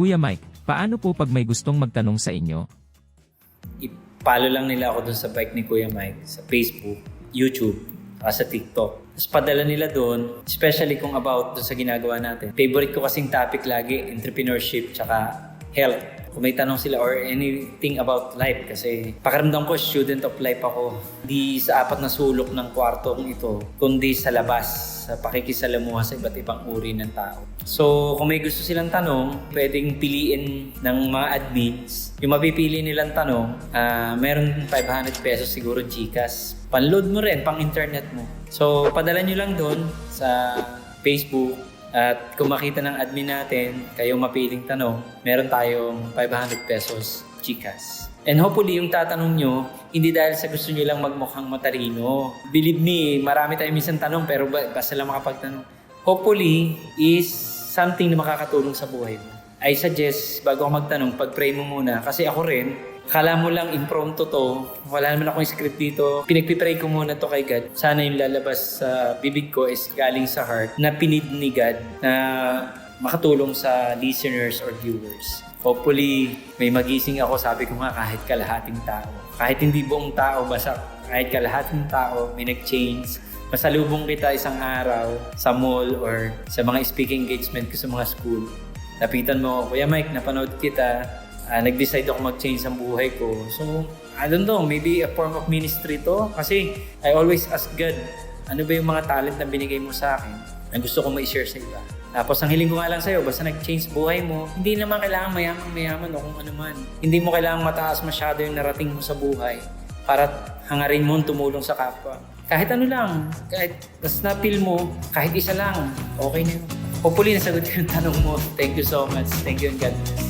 Kuya Mike, paano po pag may gustong magtanong sa inyo? ipalo lang nila ako dun sa bike ni Kuya Mike sa Facebook, YouTube, saka sa TikTok. Tapos padala nila doon, especially kung about dun sa ginagawa natin. Favorite ko kasing topic lagi, entrepreneurship tsaka health. Kung may tanong sila or anything about life kasi pakiramdam ko student of life ako. Hindi sa apat na sulok ng kwartong ito, kundi sa labas, sa pakikisalamuha sa iba't ibang uri ng tao. So, kung may gusto silang tanong, pwedeng piliin ng mga admins. Yung mapipili nilang tanong, ah, meron 500 pesos siguro Gcash. Panload mo rin, pang internet mo. So, padala nyo lang doon sa Facebook, at kung makita ng admin natin, kayo mapiling tanong, meron tayong 500 pesos Gcash. And hopefully, yung tatanong nyo, hindi dahil sa gusto nyo lang magmukhang matalino. Believe me, marami tayong minsan tanong pero ba- basta lang makapagtanong. Hopefully, is something na makakatulong sa buhay mo. I suggest, bago ako magtanong, pag-pray mo muna. Kasi ako rin, Kala mo lang impromptu to. Wala naman akong script dito. Pinagpipray ko muna to kay God. Sana yung lalabas sa bibig ko is galing sa heart na pinid ni God na makatulong sa listeners or viewers. Hopefully, may magising ako, sabi ko nga, kahit kalahating tao. Kahit hindi buong tao, basta kahit kalahating tao, may nag-change. Masalubong kita isang araw sa mall or sa mga speaking engagement ko sa mga school. Lapitan mo, Kuya Mike, napanood kita, Ah, nag-decide ako mag-change ang buhay ko. So, I don't know, maybe a form of ministry to. Kasi I always ask God, ano ba yung mga talent na binigay mo sa akin na gusto ko ma-share sa iba. Tapos ang hiling ko nga lang sa'yo, basta nag-change buhay mo, hindi naman kailangan mayaman-mayaman o kung ano man. Hindi mo kailangan mataas masyado yung narating mo sa buhay para hangarin mo tumulong sa kapwa. Kahit ano lang, kahit basta na-feel mo, kahit isa lang, okay na yun. Hopefully, nasagot ko yung tanong mo. Thank you so much. Thank you and God bless.